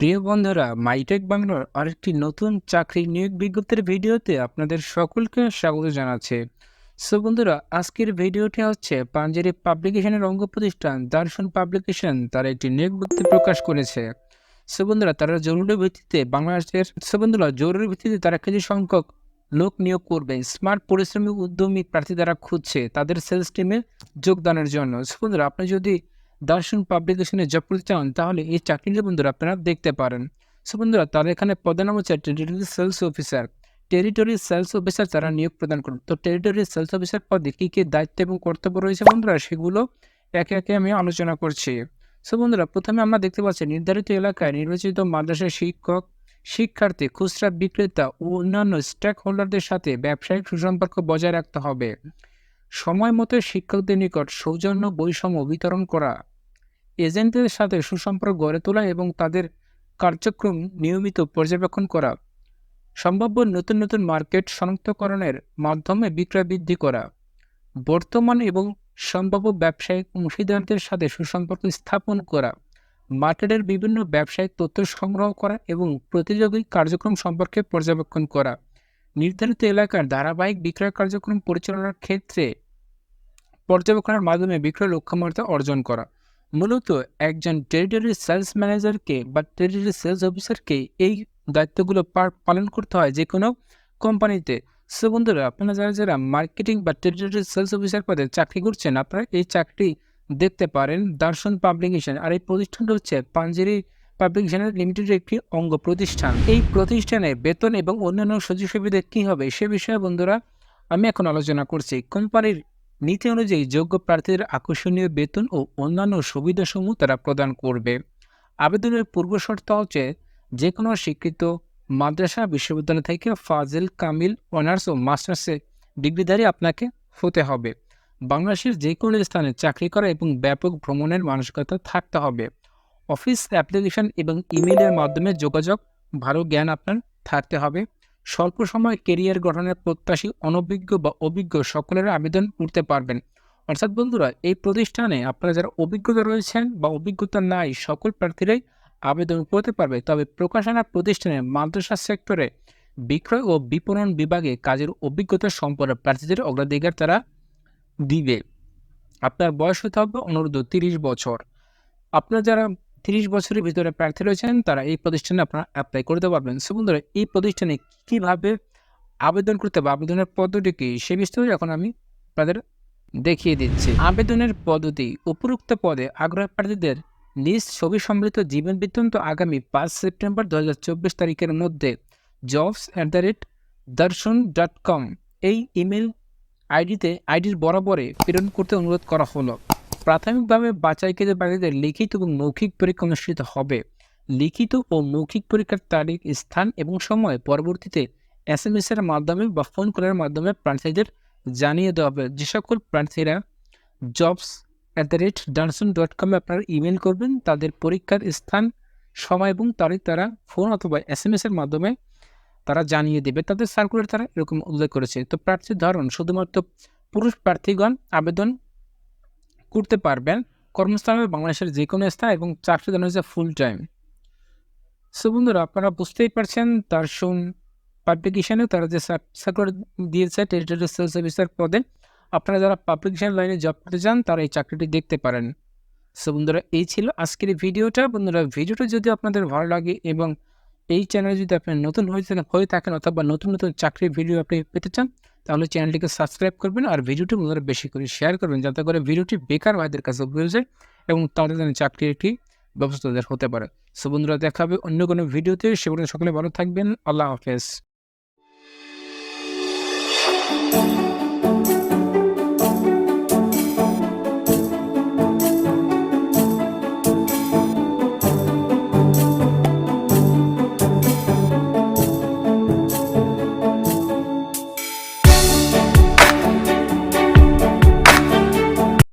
প্রিয় বন্ধুরা, মাইটেক বাংলার আরেকটি নতুন চাকরি নিয়োগ বিজ্ঞপ্তির ভিডিওতে আপনাদের সকলকে স্বাগত জানাচ্ছে। সো বন্ধুরা, আজকের ভিডিওটি হচ্ছে পাঞ্জারি পাবলিকেশনের অঙ্গ প্রতিষ্ঠান দার্শন পাবলিকেশন তারা একটি নিয়োগ বিজ্ঞপ্তি প্রকাশ করেছে। সো বন্ধুরা, তারা জরুরি ভিত্তিতে বাংলাদেশের, সো বন্ধুরা, জরুরি ভিত্তিতে তারা কিছু সংখ্যক লোক নিয়োগ করবে। স্মার্ট পরিশ্রমিক উদ্যমী প্রার্থী দ্বারা খুঁজছে তাদের সেলস টিমে যোগদানের জন্য। সো বন্ধুরা, আপনি যদি দর্শন পাবলিকেশনে জব করতে চান, তাহলে এই চাকরিটি বন্ধুরা আপনারা দেখতে পারেন। সো বন্ধুরা, তারা এখানে পদের নাম হচ্ছে territory sales officer territory sales officer তারা নিয়োগ প্রদান করবে তো টেরিটরি সেলস অফিসার পদে কী কী দায়িত্ব এবং কর্তব্য রয়েছে বন্ধুরা, সেগুলো একে একে আমি আলোচনা করছি। সো বন্ধুরা, প্রথমে আমরা দেখতে পাচ্ছি নির্ধারিত এলাকায় নির্বাচিত মাদ্রাসা শিক্ষক, শিক্ষার্থী, খুচরা বিক্রেতা ও অন্যান্য স্টেক হোল্ডারদের সাথে ব্যবসায়িক সুসম্পর্ক বজায় রাখতে হবে। সময় মতো শিক্ষকদের নিকট সৌজন্য বৈষম্য বিতরণ করা। এজেন্টদের সাথে সুসম্পর্ক গড়ে তোলা এবং তাদের কার্যক্রম নিয়মিত পর্যবেক্ষণ করা, সম্ভাব্য নতুন নতুন মার্কেট শনাক্তকরণের মাধ্যমে বিক্রয় বৃদ্ধি করা, বর্তমান এবং সম্ভাব্য ব্যবসায়িক অংশীদারদের সাথে সুসম্পর্ক স্থাপন করা, মার্কেটের বিভিন্ন ব্যবসায়িক তথ্য সংগ্রহ করা এবং প্রতিযোগী কার্যক্রম সম্পর্কে পর্যবেক্ষণ করা, নির্ধারিত এলাকার ধারাবাহিক বিক্রয় কার্যক্রম পরিচালনার ক্ষেত্রে পর্যবেক্ষণের মাধ্যমে বিক্রয় লক্ষ্যমাত্রা অর্জন করা। মূলত একজন টেরিটরি সেলস ম্যানেজারকে বা টেরিটরি সেলস অফিসারকে এই দায়িত্বগুলো পালন করতে হয় যে কোনো কোম্পানিতে। সো বন্ধুরা, আপনারা যারা যারা মার্কেটিং বা টেরিটরি সেলস অফিসার পদে চাকরি করছেন, আপনারা এই চাকরি দেখতে পারেন দর্শন পাবলিকেশন আর এই প্রতিষ্ঠানটা হচ্ছে পাঞ্জেরি পাবলিকেশনের লিমিটেডের একটি অঙ্গ প্রতিষ্ঠান। এই প্রতিষ্ঠানে বেতন এবং অন্যান্য সুযোগ সুবিধা কী হবে সে বিষয়ে বন্ধুরা আমি এখন আলোচনা করছি। কোম্পানির নীতি অনুযায়ী যোগ্য প্রার্থীদের আকর্ষণীয় বেতন ও অন্যান্য সুবিধাসমূহ তারা প্রদান করবে। আবেদনের পূর্ব শর্ত হচ্ছে যে কোনো স্বীকৃত মাদ্রাসা বিশ্ববিদ্যালয় থেকে ফাজিল, কামিল, অনার্স ও মাস্টার্সে ডিগ্রিধারী আপনাকে হতে হবে। বাংলাদেশের যে কোনো স্থানে চাকরি করা এবং ব্যাপক ভ্রমণের মানসিকতা থাকতে হবে। অফিস, অ্যাপ্লিকেশন এবং ইমেলের মাধ্যমে যোগাযোগ, ভালো জ্ঞান আপনার থাকতে হবে। স্বল্প সময় কেরিয়ার গঠনের প্রত্যাশী, অনভিজ্ঞ বা অভিজ্ঞ সকলের আবেদন করতে পারবেন। অর্থাৎ বন্ধুরা, এই প্রতিষ্ঠানে আপনারা যারা অভিজ্ঞতা রয়েছেন বা অভিজ্ঞতা নাই, সকল প্রার্থীরাই আবেদন করতে পারবে। তবে প্রকাশনা প্রতিষ্ঠানে মাদ্রাসা সেক্টরে বিক্রয় ও বিপণন বিভাগে কাজের অভিজ্ঞতা সম্পন্ন প্রার্থীদের অগ্রাধিকার তারা দিবে। আপনার বয়স হতে হবে অনুরোধ তিরিশ বছর। আপনার যারা তিরিশ বছরের ভিতরে প্রার্থী রয়েছেন, তারা এই প্রতিষ্ঠানে আপনারা অ্যাপ্লাই করতে পারবেন। সো বন্ধুরা, এই প্রতিষ্ঠানে কীভাবে আবেদন করতে হবে, আবেদনের পদ্ধতি কী, সে বিষয়ে এখন আমি আপনাদের দেখিয়ে দিচ্ছি। আবেদনের পদ্ধতি, উপরোক্ত পদে আগ্রহী প্রার্থীদের নিজ ছবি সম্বলিত জীবন বৃত্তান্ত আগামী পাঁচ সেপ্টেম্বর দু হাজার চব্বিশ তারিখের মধ্যে jobs at the rate Darshan dot com এই ইমেল আইডিতে আইডির বরাবরে প্রেরণ করতে অনুরোধ করা হলো। প্রাথমিকভাবে বাছাইকৃত প্রার্থীদের লিখিত এবং মৌখিক পরীক্ষা অনুষ্ঠিত হবে। লিখিত ও মৌখিক পরীক্ষার তারিখ, স্থান এবং সময় পরবর্তীতে এস এম এর মাধ্যমে বা ফোন কলের মাধ্যমে প্রার্থীদের জানিয়ে দেওয়া হবে। যে সকল প্রার্থীরা jobs at the rate Danson dot কমে আপনারা ইমেল করবেন, তাদের পরীক্ষার স্থান, সময় এবং তারিখ তারা ফোন অথবা এস এম এর মাধ্যমে তারা জানিয়ে দেবে। তাদের সার্কুলার তারা এরকম উল্লেখ করেছে। তো প্রার্থীর ধরন, শুধুমাত্র পুরুষ প্রার্থীগণ আবেদন করতে পারবেন। কর্মস্থান হবে বাংলাদেশের যে কোনো স্থান এবং চাকরি দেওয়া হয়েছে ফুল টাইম সো বন্ধুরা, আপনারা বুঝতেই পারছেন তার শুন পাবলিকেশনে তারা যে সার্কুলার দিয়েছে টেরিটরি সেলস অফিসার পদে, আপনারা যারা পাবলিকেশন লাইনে জব করতে চান, তারা এই চাকরিটি দেখতে পারেন। সো বন্ধুরা, এই ছিল আজকের ভিডিওটা। বন্ধুরা, ভিডিওটা যদি আপনাদের ভালো লাগে এবং এই চ্যানেলে যদি আপনি নতুন হয়ে থাকেন হয়ে থাকেন অথবা নতুন নতুন চাকরির ভিডিও আপনি পেতে চান তাহলে চ্যানেলটিকে সাবস্ক্রাইব করবেন আর ভিডিওটি আপনারা বেশি করে শেয়ার করবেন, যাতে করে ভিডিওটি বেকার ভাইদের কাছে পৌঁছে এবং তাদের জন্য চাকরির একটি ব্যবস্থা হতে পারে। সো বন্ধুরা, দেখা হবে অন্য কোনো ভিডিওতে। সেগুলো সকলে ভালো থাকবেন। আল্লাহ হাফেজ।